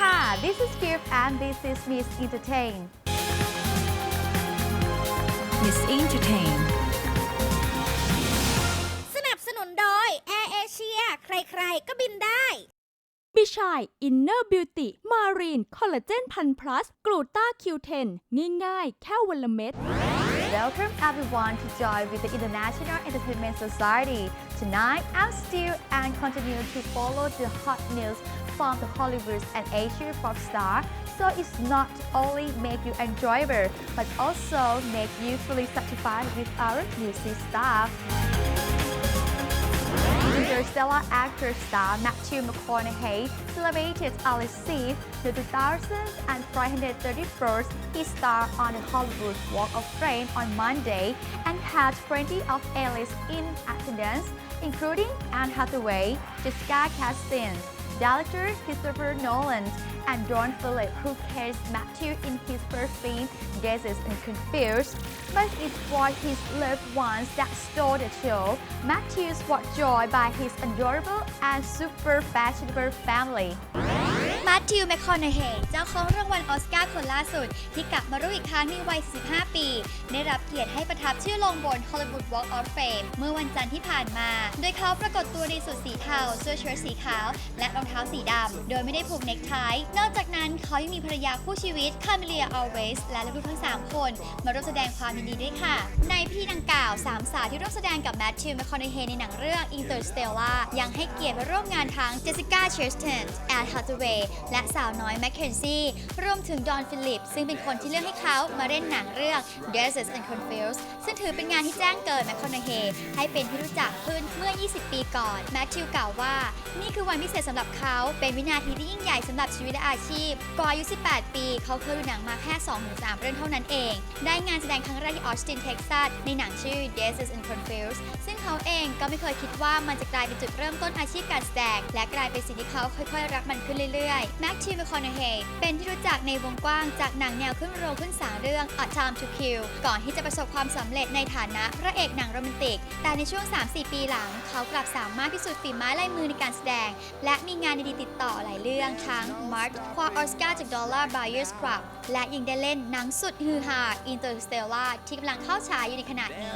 ค่ะ this is Gift and this is Miss Entertain Miss Entertain สนับสนุนโดย Air Asia ใครๆ ก็บินได้ บิชายอินเนอร์บิวตี้มารีนคอลลาเจนพันพลัสกลูตาคิวเทนง่ายๆ แค่วันละเม็ด Welcome everyone to join with the International Entertainment Society. Tonight, I'm Stu and continue to follow the hot news from the Hollywood and Asian pop star. So it's not only make you enjoyable, but also make you fully satisfied with our music stuff. Interstellar actor star Matthew McConaughey celebrated Alice the 2331st he starred on the Hollywood Walk of Fame on Monday and had plenty of A-list in attendance, including Anne Hathaway, Jessica Chastain, director Christopher Nolan, and Don Philip, who cast Matthew in his first film, Guesses and Confused. But it was his loved ones that stole the show. Matthew was joined by his adorable and super fashionable family. มาทิวแมคคอนเฮย์เจ้าของรางวัลออสการ์คนล่าสุด ที่กลับมารู้อีกครั้งในวัย15ปี ได้รับเกียรติให้ประทับชื่อลงบน Hollywood Walk of Fame เมื่อวันจันทร์ที่ผ่านมา โดยเขาปรากฏตัวในสุดสีเทาเสื้อเชิ้ตสีขาว และรองเท้าสีดำ โดยไม่ได้ผูกเน็กไท นอกจากนั้นเขายังมีภรรยาคู่ชีวิตคาเมเลียอัลเวสและลูกทั้ง 3 คน มาร่วมแสดงความยินดีด้วยค่ะ ในพิธีดังกล่าวสามสาวที่ร่วมแสดงกับแมทธิวแมคคอนเฮย์ในหนังเรื่อง Interstellar ยังให้เกียรติไปร่วมงานทั้งเจสสิก้าเชสตันแอนฮัตเวย์และสาวน้อยแมคเคนซี่รวมถึงดอนฟิลิป ซึ่งเป็นคนที่เลือกให้เขามาเล่นหนังเรื่อง Desert and Confused ซึ่งถือเป็นงานที่แจ้งเกิดแมคคอนเฮให้เป็นที่รู้จักขึ้นเมื่อ 20 ปีก่อน แมทธิวกล่าวว่า นี่คือวันพิเศษสำหรับเขา เป็นวินาทีที่ยิ่งใหญ่สำหรับชีวิตและอาชีพ ก่อนอายุ 18 ปี เขาเคยดูหนังมาแค่ 2-3 เรื่องเท่านั้นเอง ได้งานแสดงครั้งแรกที่ออสตินเท็กซัสในหนังชื่อ Desert and Confused ซึ่งเขาเองก็ไม่เคยคิดว่ามันจะกลายเป็นจุดเริ่มต้นอาชีพการแสดง และกลายเป็นสิ่งที่เขาค่อยๆ รักมันขึ้นเรื่อยๆแม็กทีมคอนเฮย์เป็นที่รู้จักในวงกว้างจากหนังแนวขึ้นโรงขึ้นศาลเรื่อง A Time to Kill ก่อนที่จะประสบความสำเร็จในฐานะพระเอกหนังโรแมนติก แต่ในช่วง 3-4 ปีหลัง เขากลับสามารถพิสูจน์ฝีไม้ลายมือในการแสดง และมีงานดีๆติดต่อหลายเรื่องทั้ง March คว้าออสการ์จาก Dollar Buyers Club และยังได้เล่นหนังสุดฮือฮา Interstellar ที่กำลังเข้าฉายอยู่ในขณะนี้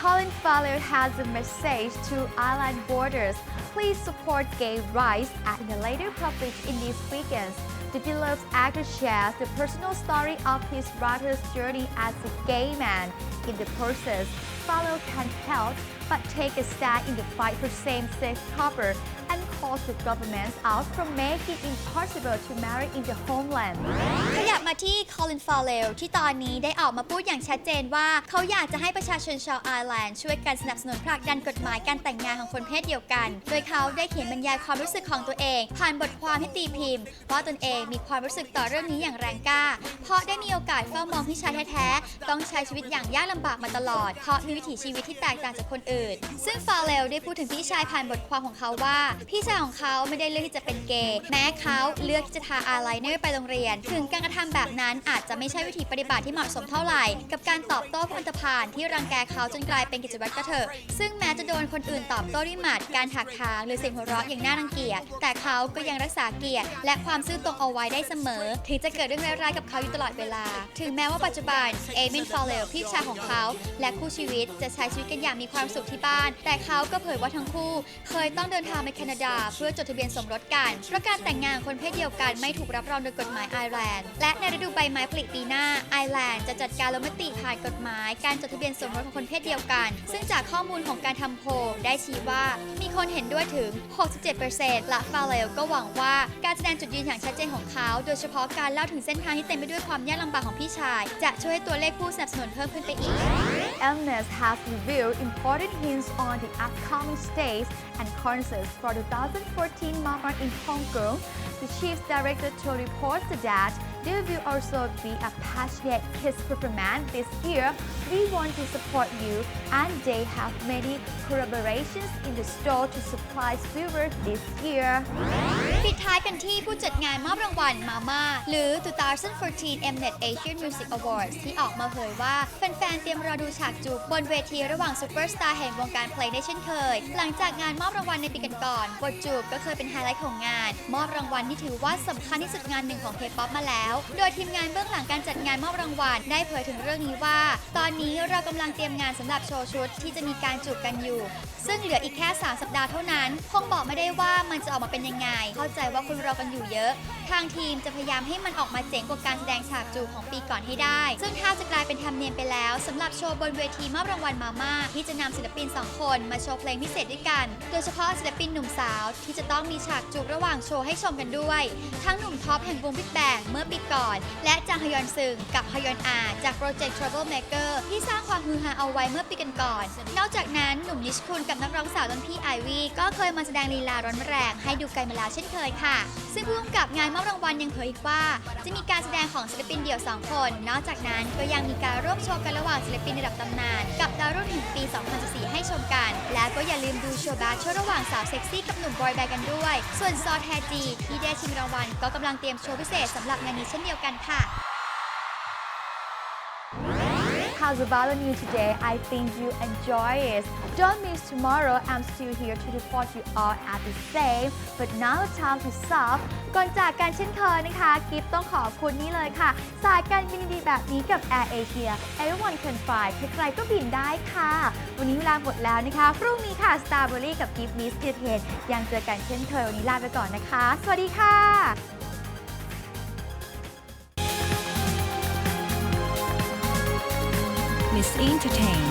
Colin Farrell has a message to Island Borders. Please support gay rights and the later published in these weekends. The beloved actor shares the personal story of his brother's journey as a gay man. In the process, Farrell can't help but take a stand in the fight for same-sex couple and calls the government out from making it impossible to marry in the homeland. ขยับมาที่คอลินฟาเลลที่ตอนนี้ได้ออกมาพูดอย่างชัดเจนว่า เขาอยากจะให้ประชาชนชาวไอร์แลนด์ช่วยกันสนับสนุนผลักดันกฎหมายการแต่งงานของคนเพศเดียวกัน โดยเขาได้เขียนบรรยายความรู้สึกของตัวเอง ผ่านบทความที่ตีพิมพ์ว่าตนเองมีความรู้สึกต่อเรื่องนี้อย่างแรงกล้า เพราะได้มีโอกาสเฝ้ามองพี่ชายแท้ๆต้องใช้ชีวิตอย่างยากลำบากมาตลอดเพราะมีวิถีชีวิตที่แตกต่างจากคนอื่น ซึ่งฟาเลลได้พูดถึงพี่ชายผ่านบทความของเขาว่า พี่ชายของเขาไม่ได้เลือกที่จะเป็นเกย์แม้เขาเลือกที่จะทาอาไลเนอร์ไปโรงเรียน ถึงการกระทำแบบนั้นอาจจะไม่ใช่วิธีปฏิบัติที่เหมาะสมเท่าไหร่ กับการตอบโต้ผู้อันตพาลที่รังแกเขาจนกลายเป็นกิจวัตรก็เถอะ ซึ่งแม้จะโดนคนอื่นตอบโต้ด้วยหมัดการถักทาง หรือเสียงหัวเราะอย่างน่ารังเกียจแต่เขาก็ยังรักษาเกียรติและความซื่อตรงเอาไว้ได้เสมอ ถึงจะเกิดเรื่องร้ายๆกับเขาอยู่ตลอดเวลา ถึงแม้ว่าปัจจุบันเอมินฟาเลลพี่ชายของเขา และคู่ชีวิต จะใช้ชีวิตกันอย่างมีความสุขที่บ้าน แต่เขาก็เผยว่าทั้งคู่ เคยต้องเดินทางไปแคนาดา เพื่อจดทะเบียนสมรสกันเพราะการแต่งงานคนเพศเดียวกันไม่ถูกรับรองโดยกฎหมายไอร์แลนด์ และในฤดูใบไม้ผลิปีหน้าไอร์แลนด์จะจัดการลงมติผ่านกฎหมาย การจดทะเบียนสมรสของคนเพศเดียวกัน ซึ่งจากข้อมูลของการทำโพลได้ชี้ว่ามีคนเห็นด้วยถึง 67%และฟาเลลก็หวังว่าการแสดงจุดยืนอย่างชัดเจนของเขา โดยเฉพาะการเล่าถึงเส้นทางที่เต็มไปด้วยความยากลำบากของพี่ชาย จะช่วยให้ตัวเลขผู้สนับสนุนเพิ่มขึ้นไปอีก Mnet has revealed important hints on the upcoming stage and concerts for the 2014 Mama in Hong Kong. The chief director told reporters that there will also be a passionate kids performance this year. We want to support you, and they have many collaborations in the store to surprise viewers this year. ปิดท้ายกันที่ผู้จัดงานมอบรางวัลมาม่าหรือ 2014 Mnet Asian Music Awards ที่ออกมาเผยว่า แฟนๆ เตรียมรอดูฉากจูบบนเวทีระหว่างซูเปอร์สตาร์แห่งวงการเพลงได้เช่นเคย หลังจากงานมอบรางวัลในปีก่อนบทจูบก็เคยเป็นไฮไลท์ของงาน มอบรางวัลที่ถือว่าสำคัญที่สุดงานหนึ่งของ K-POP มาแล้วโดยทีมงานเบื้องหลังการจัดงานมอบรางวัลได้เผยถึงเรื่องนี้ว่า ตอนนี้เรากำลังเตรียมงานสำหรับโชว์ชุดที่จะมีการจูบกันอยู่ ซึ่งเหลืออีกแค่ 3 สัปดาห์เท่านั้น คงบอกไม่ได้ว่ามันจะออกมาเป็นยังไง เข้าใจว่าคุณรอกันอยู่เยอะ ทางทีมจะพยายามให้มันออกมาเจ๋งกว่าการแสดงฉากจูบของปีก่อนให้ได้ ซึ่งถ้าจะกลายเป็นธรรมเนียมไปแล้วสำหรับโชว์บนเวทีมอบรางวัลมาม่าที่จะนำศิลปิน 2 คนมาโชว์เพลงพิเศษด้วยกัน โดยเฉพาะศิลปินหนุ่มสาว ที่จะต้องมีฉากจูบระหว่างโชว์ให้ชมกันด้วย ทั้งหนุ่มท็อปแห่งวงบิ๊กแบงเมื่อปีก่อน และจางฮยอนซึงกับฮยอนอาจากโปรเจกต์ Troublemaker ที่สร้างความฮือฮาเอาไว้เมื่อปีกันก่อน นอกจากนั้นหนุ่มนิชคุณกับนักร้องสาวรุ่นพี่ไอวี่ก็เคยมาแสดงลีลาร้อนแรงให้ดูไกันมาแล้วเช่นเคยค่ะ ซึ่งผู้กำกับงานมอบรางวัลยังเผยอีกว่า จะมีการแสดงของศิลปินเดี่ยว 2 คน นอกจากนั้นก็ยังมีการร่วมโชว์กันระหว่างศิลปินระดับตำนาน กับดาวรุ่งแห่งปี 2014 ให้ชมกัน และก็อย่าลืมดูโชว์บาร์โชว์ระหว่างสาวเซ็กซี่กับหนุ่มบอยแบนด์กันด้วย ส่วนซอแทจีที่ได้ชิงรางวัลก็กำลังเตรียมโชว์พิเศษสำหรับงานนี้เช่นเดียวกันค่ะ How's about the news today? I think you enjoy it. Don't miss tomorrow. I'm still here to report you all at the same. But now it's time to stop. ก่อนจากกันเช่นเคยนะคะ กิฟต้องขอบคุณนี่เลยค่ะ สายการบินดีแบบนี้กับ Air Asia Everyone can fly ใครๆก็บินได้ค่ะ วันนี้เวลาหมดแล้วนะคะ พรุ่งนี้ค่ะ Starberry กับกิฟมิสเทนยังเจอกันเช่นเคยวันนี้ลาไปก่อนนะคะ สวัสดีค่ะ Miss Entertain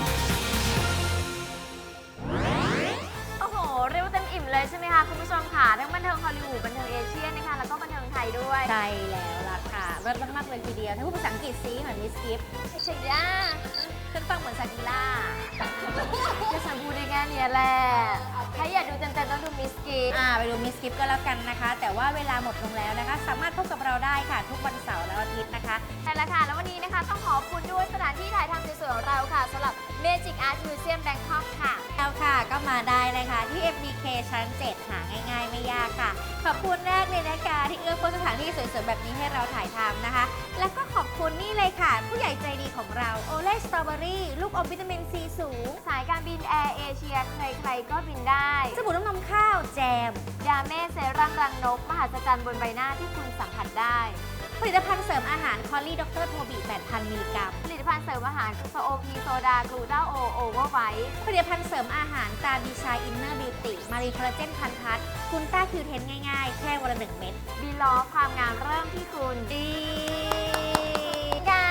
โอ้โห เรียกว่าเต็มอิ่มเลยใช่ไหมคะคุณผู้ชมค่ะ ทั้งบันเทิงฮอลลีวูดบันเทิงเอเชียนะคะ แล้วก็บันเทิงไทยด้วยใช่แล้วล่ะค่ะเลิศมากๆเลยทีเดียวถ้าพูดภาษาอังกฤษซีเหมือนมิสกิฟใช่ย่าขึ้นฟังเหมือนซากิล่าจะฉันพูดได้แค่เนี้ยแหละ ถ้าอยากดูเต็มๆต้องดูมิสกีอ่าไปดูมิสกิฟก็แล้วกันนะคะ แต่ว่าเวลาหมดลงแล้วนะคะ สามารถพบกับเราได้ค่ะ ทุกวันเสาร์และอาทิตย์นะคะ ใช่แล้วค่ะ แล้ววันนี้นะคะต้องขอบคุณด้วยสถานที่ถ่ายทำ Art Museum Bangkok ค่ะ แล้วค่ะก็มาได้นะคะที่ FDK ชั้น 7 หาง่าย ๆ ไม่ยากค่ะ ขอบคุณแรกเลยนะคะที่เอื้อเฟื้อสถานที่สวยๆแบบนี้ให้เราถ่ายทำนะคะ แล้วก็ขอบคุณนี่เลยค่ะ ผู้ใหญ่ใจดีของเราโอเล่สตรอเบอรี่ลูกอมวิตามินซีสูง สายการบินแอร์เอเชียใครๆก็บินได้ สบู่น้ำนมข้าวแจม ยาเม่เซรั่มรังนก มหัศจรรย์บนใบหน้าที่คุณสัมผัสได้ ผลิตภัณฑ์เสริมอาหารคอลลี่ดรโทบี8,000มิลลิกรัม ผลิตภัณฑ์เสริมอาหารโซโอพีโซดากลูตาโอโอเวอร์ไวท์ผลิตภัณฑ์เสริมอาหารตาดีชายอินเนอร์บิวตี้มารีคอลลาเจนพันพัทคุณต้าคิวเทนง่ายๆ แค่วันละหนึ่งเม็ดบีลอความงามเริ่มที่คุณดีค่ะ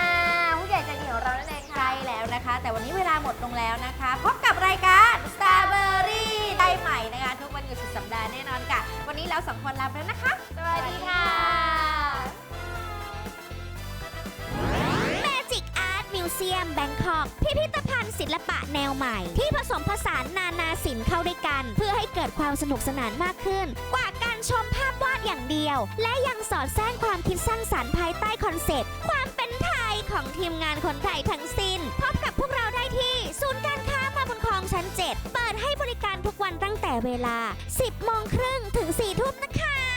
ผู้ใหญ่ใจดีของเรานั่นเองค่ะใช่แล้วนะคะ แต่วันนี้เวลาหมดลงแล้วนะคะ พบกับรายการ Starberry ได้ใหม่นะคะ ทุกวันหยุดสุดสัปดาห์แน่นอนค่ะ วันนี้เราสองคนลาไปแล้วนะคะ สวัสดีค่ะ Art Museum Bangkok พิพิธภัณฑ์ศิลปะแนวใหม่ ที่ผสมผสานนานาศิลป์เข้าด้วยกัน เพื่อให้เกิดความสนุกสนานมากขึ้น กว่าการชมภาพวาดอย่างเดียว และยังสอดแทรกความคิดสร้างสรรค์ภายใต้คอนเซ็ปต์ความเป็นไทยของทีมงานคนไทยทั้งสิ้น พบกับพวกเราได้ที่ศูนย์การค้ามาบุญคลองชั้น 7 เปิดให้บริการทุกวันตั้งแต่เวลา 10โมงครึ่งถึง4ทุ่มนะคะ